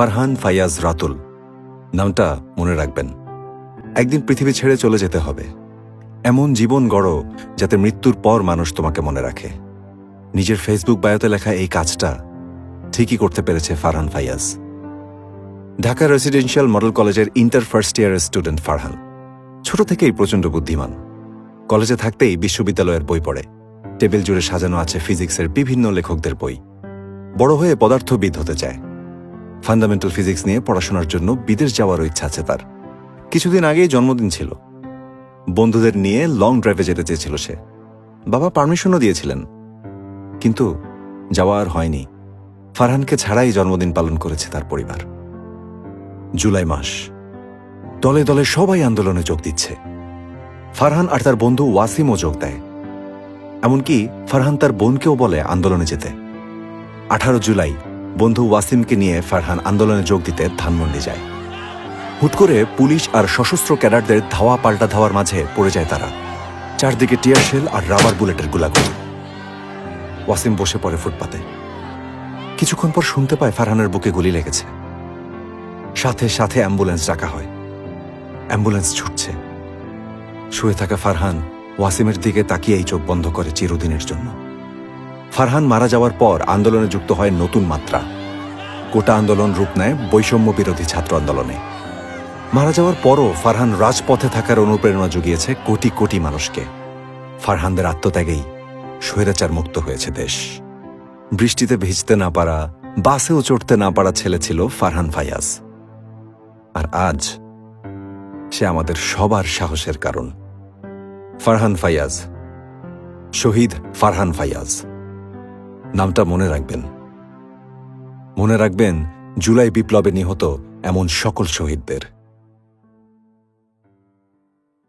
ফারহান ফায়াজ রাতুল। নামটা মনে রাখবেন। একদিন পৃথিবী ছেড়ে চলে যেতে হবে। এমন জীবন গড়ো যাতে মৃত্যুর পর মানুষ তোমাকে মনে রাখে। নিজের ফেসবুক বায়োতে লেখা এই কাজটা ঠিকই করতে পেরেছে ফারহান ফাইয়াজ। ঢাকা রেসিডেন্সিয়াল মডেল কলেজের ইন্টার ফার্স্ট ইয়ারের স্টুডেন্ট ফারহান। ছোট থেকেই প্রচণ্ড বুদ্ধিমান। কলেজে থাকতেই বিশ্ববিদ্যালয়ের বই পড়ে। টেবিল জুড়ে সাজানো আছে ফিজিক্সের বিভিন্ন লেখকদের বই। বড় হয়ে পদার্থবিদ হতে চায়। ফান্ডামেন্টাল ফিজিক্স নিয়ে পড়াশোনার জন্য বিদেশ যাওয়ারও ইচ্ছা আছে তার। কিছুদিন আগেই জন্মদিন ছিল। বন্ধুদের নিয়ে লং ড্রাইভে যেতে চেয়েছিল সে। বাবা পারমিশনও দিয়েছিলেন। কিন্তু যাওয়া আর হয়নি। ফারহানকে ছাড়াই জন্মদিন পালন করেছে তার পরিবার। জুলাই মাস। দলে দলে সবাই আন্দোলনে যোগ দিচ্ছে। ফারহান আর তার বন্ধু ওয়াসিমও যোগ দেয়। এমনকি ফারহান তার বোনকেও বলে আন্দোলনে যেতে। আঠারো জুলাই বন্ধু ওয়াসিমকে নিয়ে ফারহান আন্দোলনে যোগ দিতে ধানমন্ডি যায়। হুট করে পুলিশ আর সশস্ত্র ক্যাডারদের ধাওয়া পাল্টা ধাওয়ার মাঝে পড়ে যায় তারা। চারদিকে টিয়ার শেল আর রাবার বুলেটের গুলাগুলি। ওয়াসিম বসে পড়ে ফুটপাতে। কিছুক্ষণ পর শুনতে পায় ফারহানের বুকে গুলি লেগেছে। সাথে সাথে অ্যাম্বুলেন্স ডাকা হয়। অ্যাম্বুলেন্স ছুটছে। শুয়ে থাকা ফারহান ওয়াসিমের দিকে তাকিয়েই চোখ বন্ধ করে চিরদিনের জন্য। ফারহান মারা যাওয়ার পর আন্দোলনে যুক্ত হয় নতুন মাত্রা। কোটা আন্দোলন রূপ নেয় বৈষম্য বিরোধী ছাত্র আন্দোলনে। মারা যাওয়ার পরও ফারহান রাজপথে থাকার অনুপ্রেরণা জুগিয়েছে কোটি কোটি মানুষকে। ফারহানদের আত্মত্যাগেই স্বৈরাচার মুক্ত হয়েছে দেশ। বৃষ্টিতে ভিজতে না পারা, বাসেও চড়তে না পারা ছেলে ছিল ফারহান ফায়াজ আর আজ সে আমাদের সবার সাহসের কারণ। ফারহান ফায়াজ শহীদ ফারহান ফায়াজ নামটা মনে রাখবেন। মনে রাখবেন জুলাই বিপ্লবে নিহত এমন সকল শহীদদের।